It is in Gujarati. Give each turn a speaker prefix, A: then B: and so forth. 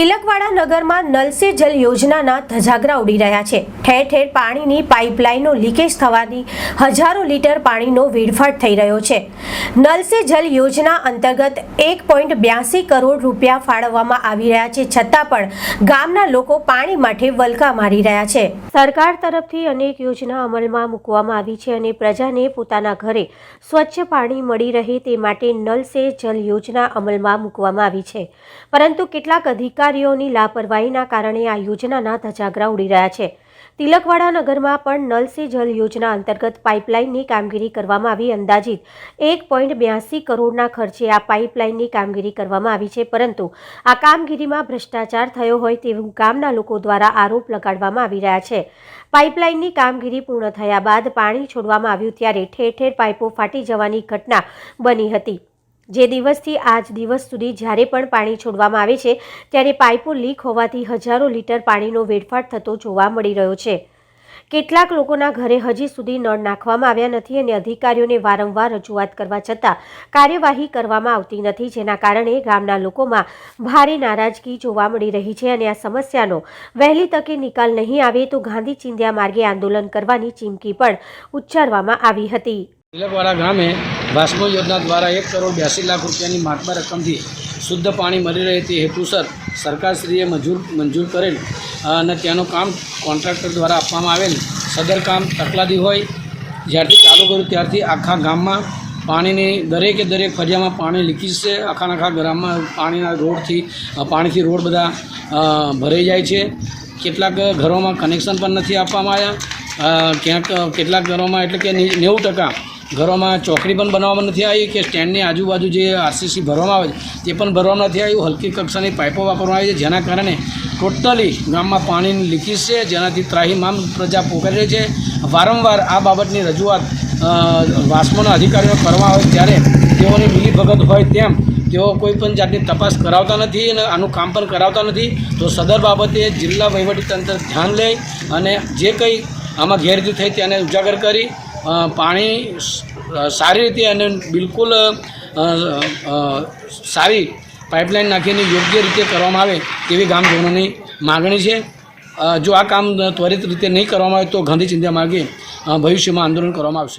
A: તિલકવાડા નગરમાં નલ સે જલ યોજનાના ધજાગરા ઉડી રહ્યા છે. ઠેર ઠેર પાણીની પાઇપલાઇનો લીકેજ થવાથી હજારો લીટર પાણીનો વેડફાટ થઈ રહ્યો છે. નલ સે જલ યોજના અંતર્ગત એક પોઈન્ટ બ્યાસી કરોડ રૂપિયા ફાળવવામાં આવી રહ્યા છે. છતાં પણ ગામના લોકો પાણી માટે વલકા મારી રહ્યા છે. સરકાર તરફથી અનેક યોજના અમલમાં મૂકવામાં આવી છે અને પ્રજાને પોતાના ઘરે સ્વચ્છ પાણી મળી રહે તે માટે નલ સે જલ યોજના અમલમાં મૂકવામાં આવી છે. પરંતુ કેટલાક અધિકારીઓની લાપરવાહીના કારણે આ યોજનાના ધજાગરા ઉડી રહ્યા છે. તિલકવાડા નગરમાં પણ નલ સે જલ યોજના અંતર્ગત પાઇપલાઇનની કામગીરી કરવામાં આવી અંદાજિત એક પોઈન્ટ બ્યાસી કરોડના ખર્ચે આ પાઇપલાઇનની કામગીરી કરવામાં આવી છે, પરંતુ આ કામગીરીમાં ભ્રષ્ટાચાર થયો હોય તેવું ગામના લોકો દ્વારા આરોપ લગાડવામાં આવી રહ્યા છે. પાઇપલાઇનની કામગીરી પૂર્ણ થયા બાદ પાણી છોડવામાં આવ્યું ત્યારે ઠેર ઠેર પાઇપો ફાટી જવાની ઘટના બની હતી. જે દિવસથી આજ દિવસ સુધી જ્યારે પણ પાણી છોડવામાં આવે છે, ત્યારે પાઇપો લીક હોવાથી હજારો લીટર પાણીનો વેડફાટ થતો જોવા મળી રહ્યો છે. કેટલાક લોકોના ઘરે હજી સુધી નળ નાખવામાં આવ્યા નથી અને અધિકારીઓને વારંવાર રજૂઆત કરવા છતાં કાર્યવાહી કરવામાં આવતી નથી, જેના કારણે ગામના લોકોમાં ભારે નારાજગી જોવા મળી રહી છે અને આ સમસ્યાનો વહેલી તકે નિકાલ નહીં આવે તો ગાંધી ચિંધ્યા માર્ગે આંદોલન કરવાની ચીમકી પણ ઉચ્ચારવામાં આવી હતી.
B: ગામે વાસ્મો યોજના દ્વારા એક કરોડ બ્યાસી લાખ રૂપિયાની માતબર રકમથી શુદ્ધ પાણી મળી રહે તે હેતુસર સરકારશ્રીએ મંજૂર મંજૂર કરેલ અને ત્યાંનું કામ કોન્ટ્રાક્ટર દ્વારા આપવામાં આવેલ. સદર કામ તકલાદી હોય, જ્યારથી ચાલુ કર્યું ત્યારથી આખા ગામમાં પાણીની દરેકે દરેક ફરિયામાં પાણી લીકેજ છે. આખા આખા ગામમાં પાણીના રોડથી પાણીથી રોડ બધા ભરાઈ જાય છે. કેટલાક ઘરોમાં કનેક્શન પણ નથી આપવામાં આવ્યા. ક્યાંક કેટલાક ઘરોમાં એટલે કે નેવું ટકા ઘરોમાં ચોકડી પણ બનાવવામાં નથી આવી કે સ્ટેન્ડની આજુબાજુ જે આરસીસી ભરવામાં આવે છે, તે પણ ભરવામાં નથી આવ્યું. હલકી કક્ષાની પાઇપો વાપરવામાં આવી છે, જેના કારણે ટોટલી ગામમાં પાણીની લીકેજ છે, જેનાથી ત્રાહીમામ પ્રજા પોકારી છે. વારંવાર આ બાબતની રજૂઆત વાસ્મોના અધિકારીઓ કરવામાં આવે ત્યારે તેઓની મિલીભગત હોય તેમ તેઓ કોઈ પણ જાતની તપાસ કરાવતા નથી અને આનું કામ પણ કરાવતા નથી. તો સદર બાબતે જિલ્લા વહીવટીતંત્ર ધ્યાન લે અને જે કંઈ આમાં ગેરરીતિ થઈ તેને ઉજાગર કરી પાણી સારી રીતે અને બિલકુલ સારી પાઇપલાઇન નાખીને યોગ્ય રીતે કરવામાં આવે તેવી ગામજનોની માગણી છે. જો આ કામ ત્વરિત રીતે નહીં કરવામાં આવે તો ગાંધી ચિંતા માર્ગે ભવિષ્યમાં આંદોલન કરવામાં આવશે.